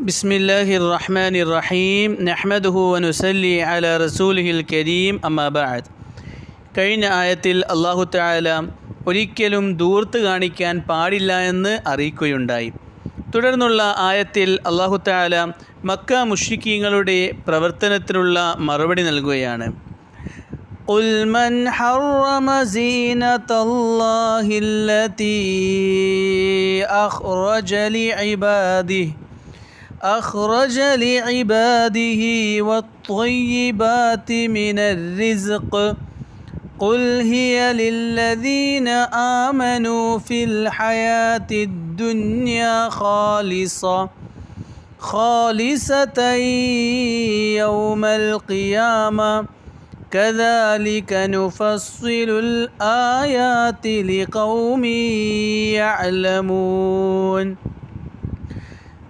بسم الله الرحمن الرحيم نحمده ونسلي على رسوله الكريم أما بعد കഴിഞ്ഞ ആയത്തിൽ അള്ളാഹു താല ഒരിക്കലും ദൂർത്ത് കാണിക്കാൻ പാടില്ല എന്ന് അറിയിക്കുകയുണ്ടായി തുടർന്നുള്ള ആയത്തിൽ അള്ളാഹു താല മക്ക മുഷിക്കീങ്ങളുടെ പ്രവർത്തനത്തിനുള്ള മറുപടി നൽകുകയാണ് قل من حرم زينة الله التي أخرج لعباده أخرج لعباده والطيبات من الرزق. قل هي للذين آمنوا في الحياة الدنيا خالصة خالصة يوم القيامة. كذلك نفصل الآيات لقوم يعلمون.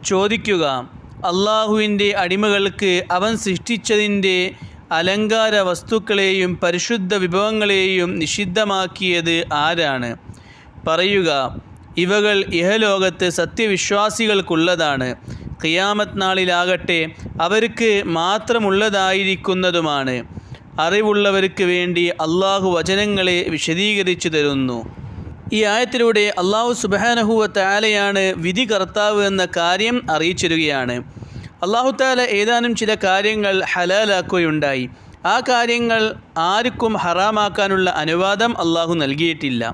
ചോദിക്കുക അള്ളാഹുവിന്റെ അടിമകൾക്ക് അവൻ സൃഷ്ടിച്ചതിന്റെ അലങ്കാര വസ്തുക്കളെയും പരിശുദ്ധ വിഭവങ്ങളെയും നിഷിദ്ധമാക്കിയത് ആരാണ്? പറയുക ഇവകൾ ഇഹലോകത്ത് സത്യവിശ്വാസികൾക്കുള്ളതാണ്. ഖിയാമത്ത് നാളിലാകട്ടെ അവർക്ക് മാത്രമുള്ളതായിരിക്കുന്നതുമാണ്. അറിവുള്ളവർക്ക് വേണ്ടി അള്ളാഹു വചനങ്ങളെ വിശദീകരിച്ചു തരുന്നു. ഈ ആയത്തിലൂടെ അള്ളാഹു സുബാനഹുവ താലയാണ് വിധി കർത്താവ് എന്ന കാര്യം അറിയിച്ചിരുകയാണ്. അള്ളാഹു താല ഏതാനും ചില കാര്യങ്ങൾ ഹലാലാക്കുകയുണ്ടായി. ആ കാര്യങ്ങൾ ആർക്കും ഹറാമാക്കാനുള്ള അനുവാദം അള്ളാഹു നൽകിയിട്ടില്ല.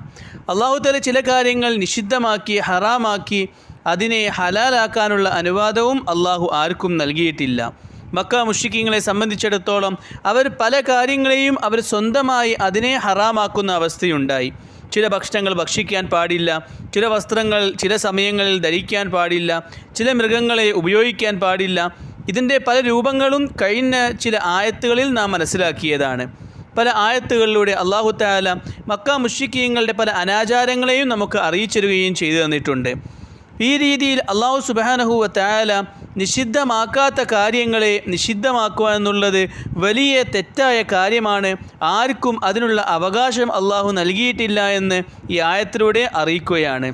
അള്ളാഹു താല ചില കാര്യങ്ങൾ നിഷിദ്ധമാക്കി ഹറാമാക്കി അതിനെ ഹലാലാക്കാനുള്ള അനുവാദവും അള്ളാഹു ആർക്കും നൽകിയിട്ടില്ല. മക്ക മുഷിക്കിങ്ങളെ സംബന്ധിച്ചിടത്തോളം അവർ പല കാര്യങ്ങളെയും അവർ സ്വന്തമായി അതിനെ ഹറാമാക്കുന്ന അവസ്ഥയുണ്ടായി. ചില ഭക്ഷണങ്ങൾ ഭക്ഷിക്കാൻ പാടില്ല ചില വസ്ത്രങ്ങൾ ചില സമയങ്ങളിൽ ധരിക്കാൻ പാടില്ല ചില മൃഗങ്ങളെ ഉപയോഗിക്കാൻ പാടില്ല. ഇതിന്റെ പല രൂപങ്ങളും കഴിഞ്ഞ ചില ആയത്തുകളിൽ നാം മനസ്സിലാക്കിയതാണ്. പല ആയത്തുകളിലൂടെ അള്ളാഹു താല മക്ക മുഷിക്കീങ്ങളുടെ പല അനാചാരങ്ങളെയും നമുക്ക് അറിയിച്ചിരുകയും ചെയ്തു തന്നിട്ടുണ്ട്. ഈ രീതിയിൽ അള്ളാഹു സുബാനഹുവ തായാല നിഷിദ്ധമാക്കാത്ത കാര്യങ്ങളെ നിഷിദ്ധമാക്കുക എന്നുള്ളത് വലിയ തെറ്റായ കാര്യമാണ്. ആർക്കും അതിനുള്ള അവകാശം അള്ളാഹു നൽകിയിട്ടില്ല എന്ന് ഈ ആയത്തിലൂടെ അറിയിക്കുകയാണ്.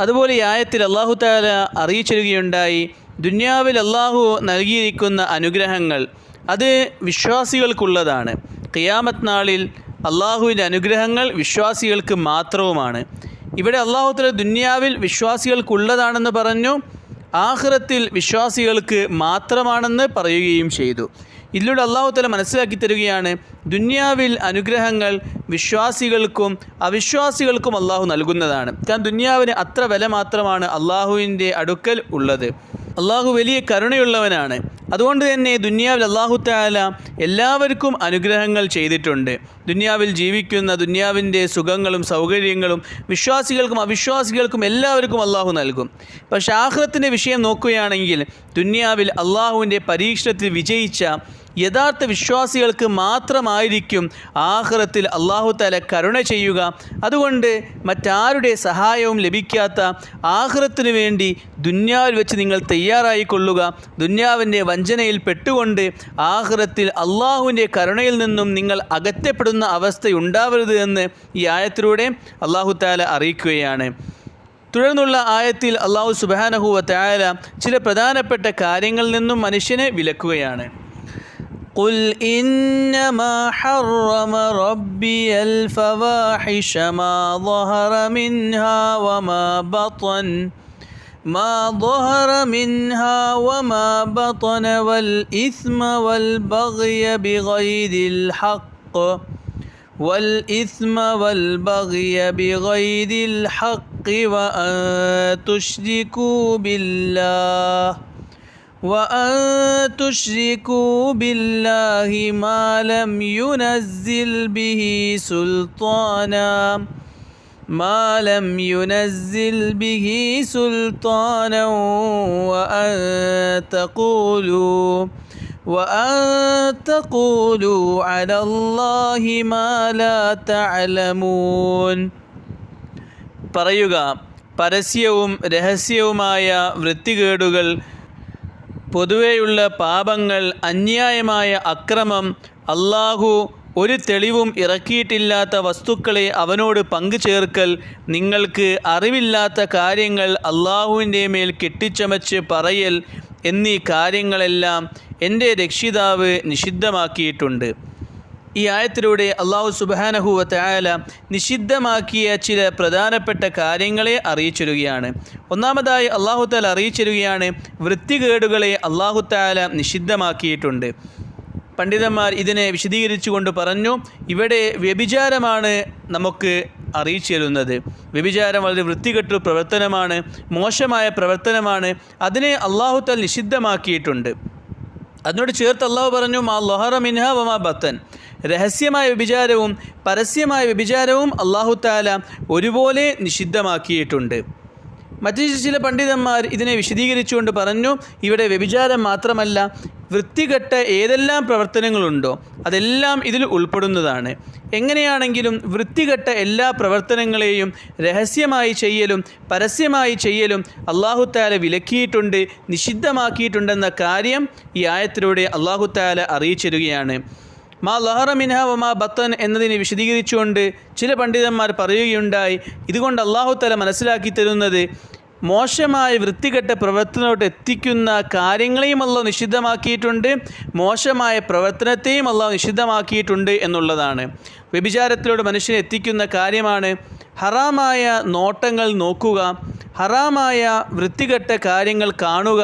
അതുപോലെ ഈ ആയത്തിൽ അള്ളാഹു താല അറിയിച്ചിരുകയുണ്ടായി ദുന്യാവിൽ അള്ളാഹു നൽകിയിരിക്കുന്ന അനുഗ്രഹങ്ങൾ അത് വിശ്വാസികൾക്കുള്ളതാണ്. ഖിയാമത്ത് നാളിൽ അള്ളാഹുവിന്റെ അനുഗ്രഹങ്ങൾ വിശ്വാസികൾക്ക് മാത്രവുമാണ്. ഇവിടെ അള്ളാഹുത്തല ദുന്യാവിൽ വിശ്വാസികൾക്കുള്ളതാണെന്ന് പറഞ്ഞു. ആഹ്റത്തിൽ വിശ്വാസികൾക്ക് മാത്രമാണെന്ന് പറയുകയും ചെയ്തു. ഇതിലൂടെ അള്ളാഹുത്തല മനസ്സിലാക്കി തരികയാണ് ദുന്യാവിൽ അനുഗ്രഹങ്ങൾ വിശ്വാസികൾക്കും അവിശ്വാസികൾക്കും അള്ളാഹു നൽകുന്നതാണ്. കാരണം ദുന്യാവിന് അത്ര വില മാത്രമാണ് അള്ളാഹുവിന്റെ അടുക്കൽ ഉള്ളത്. അള്ളാഹു വലിയ കരുണയുള്ളവനാണ്. അതുകൊണ്ട് തന്നെ ദുന്യാവിൽ അള്ളാഹു താല എല്ലാവർക്കും അനുഗ്രഹങ്ങൾ ചെയ്തിട്ടുണ്ട്. ദുന്യാവിൽ ജീവിക്കുന്ന ദുന്യാവിന്റെ സുഖങ്ങളും സൗകര്യങ്ങളും വിശ്വാസികൾക്കും അവിശ്വാസികൾക്കും എല്ലാവർക്കും അള്ളാഹു നൽകും. പക്ഷേ ആഹ്റത്തിന്റെ വിഷയം നോക്കുകയാണെങ്കിൽ ദുന്യാവിൽ അള്ളാഹുവിന്റെ പരീക്ഷണത്തിൽ വിജയിച്ച യഥാർത്ഥ വിശ്വാസികൾക്ക് മാത്രമായിരിക്കും ആഹ്റത്തിൽ അള്ളാഹു താല കരുണ ചെയ്യുക. അതുകൊണ്ട് മറ്റാരുടെ സഹായവും ലഭിക്കാത്ത ആഹ്റത്തിനു വേണ്ടി ദുന്യാവിൽ വെച്ച് നിങ്ങൾ തയ്യാറായിക്കൊള്ളുക. ദുന്യാവിന്റെ വഞ്ചനയിൽ പെട്ടുകൊണ്ട് ആഹ്റത്തിൽ അള്ളാഹുവിന്റെ കരുണയിൽ നിന്നും നിങ്ങൾ അകറ്റപ്പെടുന്ന അവസ്ഥയുണ്ടാവരുത് എന്ന് ഈ ആയത്തിലൂടെ അള്ളാഹു താല അറിയിക്കുകയാണ്. തുടർന്നുള്ള ആയത്തിൽ അള്ളാഹു സുബാനഹുവ താല ചില പ്രധാനപ്പെട്ട കാര്യങ്ങളിൽ നിന്നും മനുഷ്യനെ വിലക്കുകയാണ്. قل إنما حرم ربي الفواحش ما ظهر منها وما بطن ما ظهر منها وما بطن والإثم والبغي بغير الحق والإثم والبغي بغير الحق وأن تشركوا بالله وأن تشركوا بالله ما لم ينزل به سلطانا ما لم ينزل به سلطانا وأن تقولوا وأن تقولوا على الله ما لا تعلمون പറയുക പരസ്യവും രഹസ്യവുമായ വൃത്തികേടുകൾ പൊതുവെയുള്ള പാപങ്ങൾ അന്യായമായ അക്രമം അള്ളാഹു ഒരു തെളിവും ഇറക്കിയിട്ടില്ലാത്ത വസ്തുക്കളെ അവനോട് പങ്കു ചേർക്കൽ നിങ്ങൾക്ക് അറിവില്ലാത്ത കാര്യങ്ങൾ അള്ളാഹുവിന്റെ മേൽ കെട്ടിച്ചമച്ച് പറയൽ എന്നീ കാര്യങ്ങളെല്ലാം എന്റെ രക്ഷിതാവ് നിഷിദ്ധമാക്കിയിട്ടുണ്ട്. ഈ ആയത്തിലൂടെ അള്ളാഹു സുബാനഹുവത്തായാല തയാല നിഷിദ്ധമാക്കിയ ചില പ്രധാനപ്പെട്ട കാര്യങ്ങളെ അറിയിച്ചിരുകയാണ്. ഒന്നാമതായി അള്ളാഹു താല അറിയിച്ചിരുകയാണ് വൃത്തികേടുകളെ അള്ളാഹു താല നിഷിദ്ധമാക്കിയിട്ടുണ്ട്. പണ്ഡിതന്മാർ ഇതിനെ വിശദീകരിച്ചുകൊണ്ട് പറഞ്ഞു ഇവിടെ വ്യഭിചാരമാണ് നമുക്ക് അറിയിച്ചു തരുന്നത് വ്യഭിചാരം വളരെ വൃത്തികെട്ട പ്രവർത്തനമാണ് മോശമായ പ്രവർത്തനമാണ് അതിനെ അള്ളാഹുത്താൽ നിഷിദ്ധമാക്കിയിട്ടുണ്ട്. അതിനോട് ചേർത്ത് അള്ളാഹു പറഞ്ഞു മാ ലൊഹറ മിൻഹ വമാ ബത്തൻ. രഹസ്യമായ വ്യഭിചാരവും പരസ്യമായ വ്യഭിചാരവും അള്ളാഹു താല ഒരുപോലെ നിഷിദ്ധമാക്കിയിട്ടുണ്ട്. മറ്റു ചില പണ്ഡിതന്മാർ ഇതിനെ വിശദീകരിച്ചുകൊണ്ട് പറഞ്ഞു ഇവിടെ വ്യഭിചാരം മാത്രമല്ല വൃത്തികെട്ട ഏതെല്ലാം പ്രവർത്തനങ്ങളുണ്ടോ അതെല്ലാം ഇതിൽ ഉൾപ്പെടുന്നതാണ്. എങ്ങനെയാണെങ്കിലും വൃത്തികെട്ട എല്ലാ പ്രവർത്തനങ്ങളെയും രഹസ്യമായി ചെയ്യലും പരസ്യമായി ചെയ്യലും അള്ളാഹുത്താല വിലക്കിയിട്ടുണ്ട് നിഷിദ്ധമാക്കിയിട്ടുണ്ടെന്ന കാര്യം ഈ ആയത്തിലൂടെ അള്ളാഹുത്താല അറിയിച്ചിരുകയാണ്. മാ ലഹറ മിൻഹ വമാ ബത്തൻ എന്നതിനെ വിശദീകരിച്ചുകൊണ്ട് ചില പണ്ഡിതന്മാർ പറയുകയുണ്ടായി ഇതുകൊണ്ട് അള്ളാഹുത്തല മനസ്സിലാക്കി തരുന്നത് മോശമായ വൃത്തികെട്ട പ്രവർത്തനത്തോട്ട് എത്തിക്കുന്ന കാര്യങ്ങളെയും അള്ളാഹ് നിഷിദ്ധമാക്കിയിട്ടുണ്ട് മോശമായ പ്രവർത്തനത്തെയും അള്ളാഹ് നിഷിദ്ധമാക്കിയിട്ടുണ്ട് എന്നുള്ളതാണ്. വ്യഭിചാരത്തിലൂടെ മനുഷ്യനെ എത്തിക്കുന്ന കാര്യമാണ് ഹറാമായ നോട്ടങ്ങൾ നോക്കുക ഹറാമായ വൃത്തികെട്ട കാര്യങ്ങൾ കാണുക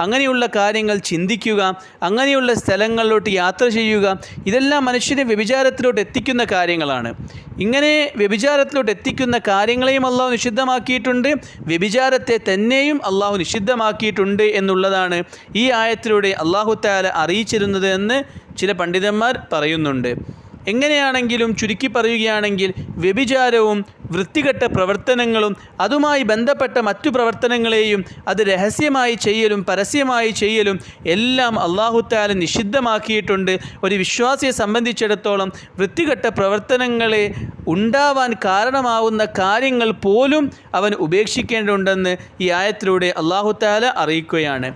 അങ്ങനെയുള്ള കാര്യങ്ങൾ ചിന്തിക്കുക അങ്ങനെയുള്ള സ്ഥലങ്ങളിലോട്ട് യാത്ര ചെയ്യുക ഇതെല്ലാം മനുഷ്യനെ വ്യഭിചാരത്തിലോട്ട് എത്തിക്കുന്ന കാര്യങ്ങളാണ്. ഇങ്ങനെ വ്യഭിചാരത്തിലോട്ട് എത്തിക്കുന്ന കാര്യങ്ങളെയും അള്ളാഹു നിഷിദ്ധമാക്കിയിട്ടുണ്ട് വ്യഭിചാരത്തെ തന്നെയും അള്ളാഹു നിഷിദ്ധമാക്കിയിട്ടുണ്ട് എന്നുള്ളതാണ് ഈ ആയത്തിലൂടെ അള്ളാഹു താല അറിയിച്ചിരുന്നത് എന്ന് ചില പണ്ഡിതന്മാർ പറയുന്നുണ്ട്. എങ്ങനെയാണെങ്കിലും ചുരുക്കി പറയുകയാണെങ്കിൽ വ്യഭിചാരവും വൃത്തികെട്ട പ്രവർത്തനങ്ങളും അതുമായി ബന്ധപ്പെട്ട മറ്റു പ്രവർത്തനങ്ങളെയും അത് രഹസ്യമായി ചെയ്യലും പരസ്യമായി ചെയ്യലും എല്ലാം അള്ളാഹുത്താല നിഷിദ്ധമാക്കിയിട്ടുണ്ട്. ഒരു വിശ്വാസിയെ സംബന്ധിച്ചിടത്തോളം വൃത്തികെട്ട പ്രവർത്തനങ്ങളെ ഉണ്ടാവാൻ കാരണമാവുന്ന കാര്യങ്ങൾ പോലും അവൻ ഉപേക്ഷിക്കേണ്ടതുണ്ടെന്ന് ഈ ആയത്തിലൂടെ അള്ളാഹുത്താല അറിയിക്കുകയാണ്.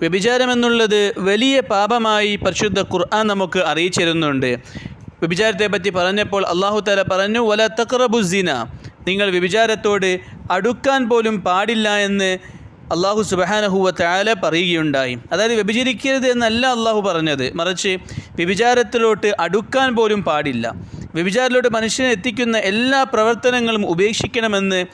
വ്യഭിചാരമെന്നുള്ളത് വലിയ പാപമായി പരിശുദ്ധ ഖുർആൻ നമുക്ക് അറിയിച്ചിരുന്നുണ്ട്. വ്യഭിചാരത്തെ പറ്റി പറഞ്ഞപ്പോൾ അള്ളാഹു താല പറഞ്ഞു വല തക്രബുസീന നിങ്ങൾ വ്യഭിചാരത്തോട് അടുക്കാൻ പോലും പാടില്ല എന്ന് അള്ളാഹു സുബഹാനഹുവ താല പറയുകയുണ്ടായി. അതായത് വ്യഭിചരിക്കരുത് എന്നല്ല അള്ളാഹു പറഞ്ഞത്. മറിച്ച് വ്യഭിചാരത്തിലോട്ട് അടുക്കാൻ പോലും പാടില്ല. വ്യഭിചാരത്തിലോട്ട് മനുഷ്യനെ എത്തിക്കുന്ന എല്ലാ പ്രവർത്തനങ്ങളും ഉപേക്ഷിക്കണമെന്ന്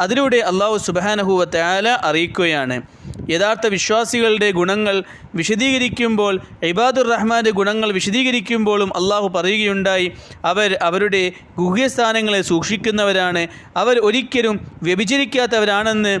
അതിലൂടെ അള്ളാഹു സുബാനഹുവത്തയാല അറിയിക്കുകയാണ്. യഥാർത്ഥ വിശ്വാസികളുടെ ഗുണങ്ങൾ വിശദീകരിക്കുമ്പോൾ ഇബാദുർ റഹ്മാന്റെ ഗുണങ്ങൾ വിശദീകരിക്കുമ്പോഴും അള്ളാഹു പറയുകയുണ്ടായി അവർ അവരുടെ ഗുഹ്യസ്ഥാനങ്ങളെ സൂക്ഷിക്കുന്നവരാണ് അവർ ഒരിക്കലും വ്യഭിചരിക്കാത്തവരാണെന്ന്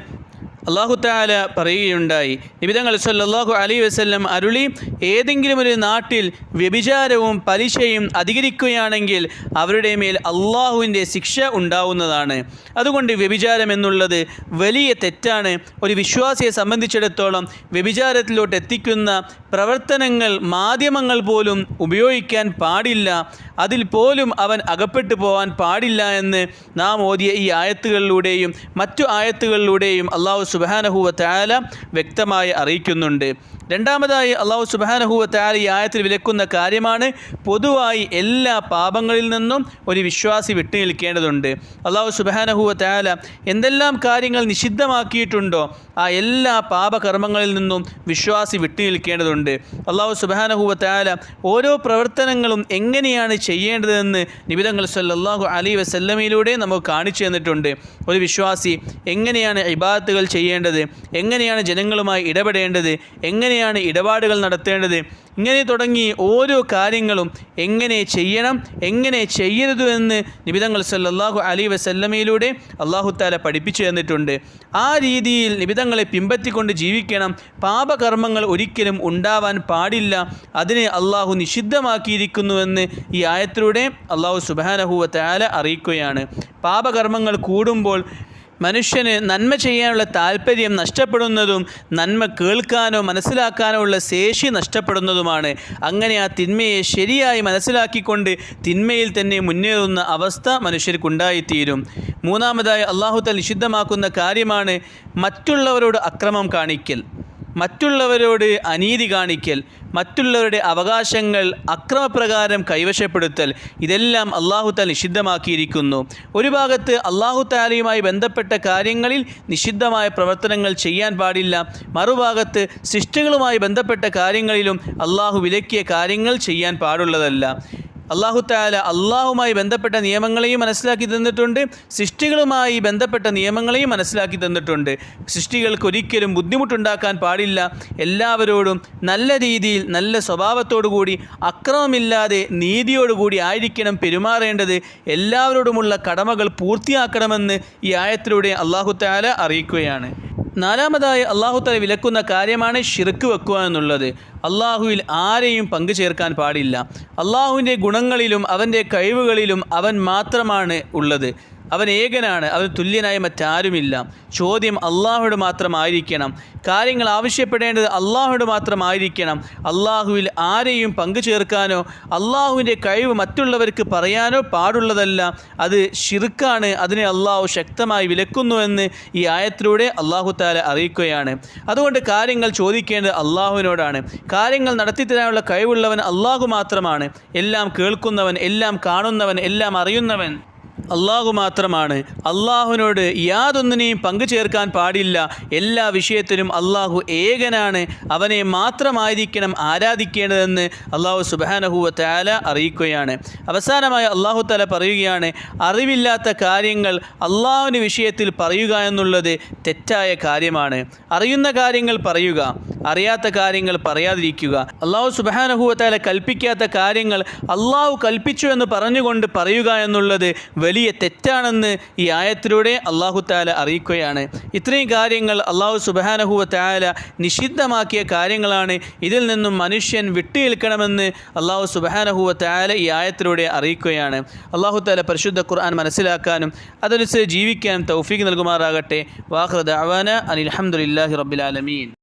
അള്ളാഹു താല പറയുകയുണ്ടായി. നിബിതങ്ങൾ സല്ലാഹു അലൈ വസ്ല്ലം അരുളി ഏതെങ്കിലും ഒരു നാട്ടിൽ വ്യഭിചാരവും പലിശയും അധികരിക്കുകയാണെങ്കിൽ അവരുടെ മേൽ അള്ളാഹുവിന്റെ ശിക്ഷ ഉണ്ടാവുന്നതാണ്. അതുകൊണ്ട് വ്യഭിചാരം എന്നുള്ളത് വലിയ തെറ്റാണ്. ഒരു വിശ്വാസിയെ സംബന്ധിച്ചിടത്തോളം വ്യഭിചാരത്തിലോട്ട് എത്തിക്കുന്ന പ്രവർത്തനങ്ങൾ മാധ്യമങ്ങൾ പോലും ഉപയോഗിക്കാൻ പാടില്ല. അതിൽ പോലും അവൻ അകപ്പെട്ടു പോകാൻ പാടില്ല എന്ന് നാം ഓതിയ ഈ ആയത്തുകളിലൂടെയും മറ്റു ആയത്തുകളിലൂടെയും അള്ളാഹു സുബാനഹുവ താല വ്യക്തമായി അറിയിക്കുന്നുണ്ട്. രണ്ടാമതായി അള്ളാഹു സുബാനഹുവ താല ഈ ആയത്തിൽ വിലക്കുന്ന കാര്യമാണ് പൊതുവായി എല്ലാ പാപങ്ങളിൽ നിന്നും ഒരു വിശ്വാസി വിട്ടു നിൽക്കേണ്ടതുണ്ട്. അള്ളാഹു സുബാനഹുവ താല എന്തെല്ലാം കാര്യങ്ങൾ നിഷിദ്ധമാക്കിയിട്ടുണ്ടോ ആ എല്ലാ പാപകർമ്മങ്ങളിൽ നിന്നും വിശ്വാസി വിട്ടു നിൽക്കേണ്ടതുണ്ട്. അള്ളാഹു സുബാനഹുവ താല ഓരോ പ്രവർത്തനങ്ങളും എങ്ങനെയാണ് ചെയ്യേണ്ടതെന്ന് നിബിതങ്ങൾ സല്ലാഹു അലി വസല്ലമയിലൂടെ നമുക്ക് കാണിച്ചു തന്നിട്ടുണ്ട്. ഒരു വിശ്വാസി എങ്ങനെയാണ് ഇബാദത്തുകൾ ചെയ്യേണ്ടത് എങ്ങനെയാണ് ജനങ്ങളുമായി ഇടപെടേണ്ടത് എങ്ങനെയാണ് ഇടപാടുകൾ നടത്തേണ്ടത്? ഇങ്ങനെ തുടങ്ങി ഓരോ കാര്യങ്ങളും എങ്ങനെ ചെയ്യണം? എങ്ങനെ ചെയ്യരുത് എന്ന് നിബിതങ്ങൾ സല്ലല്ലാഹു അലി വസല്ലമയിലൂടെ അള്ളാഹു താല പഠിപ്പിച്ചു തന്നിട്ടുണ്ട്. ആ രീതിയിൽ നിബിതങ്ങളെ പിമ്പത്തിക്കൊണ്ട് ജീവിക്കണം. പാപകർമ്മങ്ങൾ ഒരിക്കലും ഉണ്ടാവാൻ പാടില്ല. അതിനെ അള്ളാഹു നിഷിദ്ധമാക്കിയിരിക്കുന്നുവെന്ന് ഈ ആയത്തിലൂടെ അള്ളാഹു സുബാനഹുവ താല അറിയിക്കുകയാണ്. പാപകർമ്മങ്ങൾ കൂടുമ്പോൾ മനുഷ്യന് നന്മ ചെയ്യാനുള്ള താല്പര്യം നഷ്ടപ്പെടുന്നതും നന്മ കേൾക്കാനോ മനസ്സിലാക്കാനോ ഉള്ള ശേഷി നഷ്ടപ്പെടുന്നതുമാണ്. അങ്ങനെ ആ തിന്മയെ ശരിയായി മനസ്സിലാക്കിക്കൊണ്ട് തിന്മയിൽ തന്നെ മുന്നേറുന്ന അവസ്ഥ മനുഷ്യർക്കുണ്ടായിത്തീരും. മൂന്നാമതായി അള്ളാഹുത്തൽ നിഷിദ്ധമാക്കുന്ന കാര്യമാണ് മറ്റുള്ളവരോട് അക്രമം കാണിക്കൽ. മറ്റുള്ളവരോട് അനീതി കാണിക്കൽ മറ്റുള്ളവരുടെ അവകാശങ്ങൾ അക്രമപ്രകാരം കൈവശപ്പെടുത്തൽ ഇതെല്ലാം അള്ളാഹു താൽ നിഷിദ്ധമാക്കിയിരിക്കുന്നു. ഒരു ഭാഗത്ത് അള്ളാഹു താലയുമായി ബന്ധപ്പെട്ട കാര്യങ്ങളിൽ നിഷിദ്ധമായ പ്രവർത്തനങ്ങൾ ചെയ്യാൻ പാടില്ല. മറുഭാഗത്ത് സൃഷ്ടികളുമായി ബന്ധപ്പെട്ട കാര്യങ്ങളിലും അള്ളാഹു വിലക്കിയ കാര്യങ്ങൾ ചെയ്യാൻ പാടുള്ളതല്ല. അള്ളാഹു താല അള്ളാഹുമായി ബന്ധപ്പെട്ട നിയമങ്ങളെയും മനസ്സിലാക്കി തന്നിട്ടുണ്ട്. സൃഷ്ടികളുമായി ബന്ധപ്പെട്ട നിയമങ്ങളെയും മനസ്സിലാക്കി തന്നിട്ടുണ്ട്. സൃഷ്ടികൾക്ക് ഒരിക്കലും ബുദ്ധിമുട്ടുണ്ടാക്കാൻ പാടില്ല. എല്ലാവരോടും നല്ല രീതിയിൽ നല്ല സ്വഭാവത്തോടു കൂടി അക്രമമില്ലാതെ നീതിയോടുകൂടി ആയിരിക്കണം പെരുമാറേണ്ടത്. എല്ലാവരോടുമുള്ള കടമകൾ പൂർത്തിയാക്കണമെന്ന് ഈ ആയത്തിലൂടെ അള്ളാഹു താല അറിയിക്കുകയാണ്. നാലാമതായി അള്ളാഹു തല വിലക്കുന്ന കാര്യമാണ് ഷിർക്ക് വെക്കുക എന്നുള്ളത്. അള്ളാഹുവിൽ ആരെയും പങ്കു ചേർക്കാൻ പാടില്ല. അള്ളാഹുവിന്റെ ഗുണങ്ങളിലും അവന്റെ കഴിവുകളിലും അവൻ മാത്രമാണ് ഉള്ളത്. അവൻ ഏകനാണ് അവൻ തുല്യനായ മറ്റാരുമില്ല. ചോദ്യം അള്ളാഹുയോട് മാത്രമായിരിക്കണം. കാര്യങ്ങൾ ആവശ്യപ്പെടേണ്ടത് അള്ളാഹുയോട് മാത്രമായിരിക്കണം. അള്ളാഹുവിൽ ആരെയും പങ്കു ചേർക്കാനോ അള്ളാഹുവിന്റെ കഴിവ് മറ്റുള്ളവർക്ക് പറയാനോ പാടുള്ളതല്ല. അത് ഷിർക്കാണ് അതിനെ അള്ളാഹു ശക്തമായി വിലക്കുന്നുവെന്ന് ഈ ആയത്തിലൂടെ അള്ളാഹു താല അറിയിക്കുകയാണ്. അതുകൊണ്ട് കാര്യങ്ങൾ ചോദിക്കേണ്ടത് അള്ളാഹുവിനോടാണ്. കാര്യങ്ങൾ നടത്തിത്തരാനുള്ള കഴിവുള്ളവൻ അള്ളാഹു മാത്രമാണ്. എല്ലാം കേൾക്കുന്നവൻ എല്ലാം കാണുന്നവൻ എല്ലാം അറിയുന്നവൻ. അള്ളാഹു മാത്രമാണ്. അള്ളാഹുവിനോട് യാതൊന്നിനെയും പങ്കു ചേർക്കാൻ പാടില്ല. എല്ലാ വിഷയത്തിലും അള്ളാഹു ഏകനാണ്. അവനെ മാത്രമായിരിക്കണം ആരാധിക്കേണ്ടതെന്ന് അള്ളാഹു സുബാനഹുവ താല അറിയിക്കുകയാണ്. അവസാനമായി അള്ളാഹു താല പറയുകയാണ് അറിവില്ലാത്ത കാര്യങ്ങൾ അള്ളാഹുവിന് വിഷയത്തിൽ പറയുക എന്നുള്ളത് തെറ്റായ കാര്യമാണ്. അറിയുന്ന കാര്യങ്ങൾ പറയുക അറിയാത്ത കാര്യങ്ങൾ പറയാതിരിക്കുക. അള്ളാഹു സുബാനഹുവ താല കൽപ്പിക്കാത്ത കാര്യങ്ങൾ അള്ളാഹു കൽപ്പിച്ചു എന്ന് പറഞ്ഞുകൊണ്ട് പറയുക എന്നുള്ളത് വലിയ തെറ്റാണെന്ന് ഈ ആയത്തിലൂടെ അള്ളാഹു താല അറിയിക്കുകയാണ്. ഇത്രയും കാര്യങ്ങൾ അള്ളാഹു സുബാനഹുവ താല നിഷിദ്ധമാക്കിയ കാര്യങ്ങളാണ് ഇതിൽ നിന്നും മനുഷ്യൻ വിട്ടുനിൽക്കണമെന്ന് അള്ളാഹു സുബാനഹുവ താല ഈ ആയത്തിലൂടെ അറിയിക്കുകയാണ്. അള്ളാഹു താല പരിശുദ്ധ ഖുർആൻ മനസ്സിലാക്കാനും അതനുസരിച്ച് ജീവിക്കാനും തൗഫീഖ് നൽകുമാറാകട്ടെ. വാഹൃദ് അവാന അനിൽ അഹമ്മദില്ലാഹി റബ്ബിലാലമീൻ